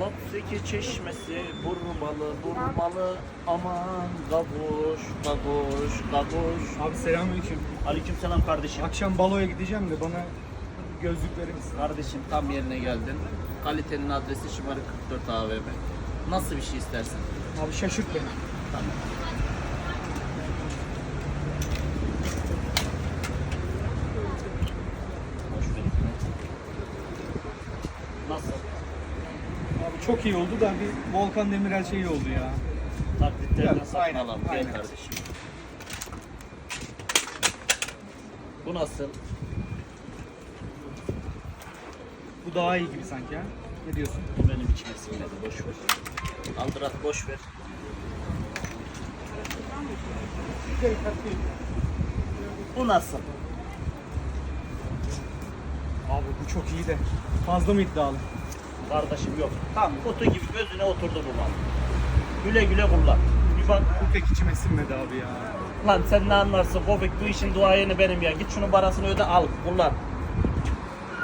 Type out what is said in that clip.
Lapseki çeşmesi vurmalı durmalı aman gagoş gagoş gagoş Abi selamünaleyküm. Aleykümselam kardeşim. Akşam baloya gideceğim de bana gözlük verir misin? Kardeşim tam yerine geldin. Kalitenin adresi Şımarık 44 AVM. Nasıl bir şey istersen. Abi şaşırt beni. Tamam. Hoş bulduk. Nasıl? Abi çok iyi oldu da bir Volkan Demirel şeyi oldu ya. Taklitlerden satın aynen. Gel aynen. kardeşim. Bu nasıl? Bu daha iyi gibi sanki ha. Ne diyorsun? Bu benim içime sinmedi. Boş ver. Aldırat boş ver. Bu nasıl? Abi bu çok iyi de fazla mı iddialı? Kardeşim yok. Tam kutu gibi gözüne oturdu bu mal. Güle güle kullan. Bir bak. Bu pek içime sinmedi abi ya. Lan sen ne anlarsın Bobik bu işin duayeni benim ya. Git şunun parasını öde al kullan.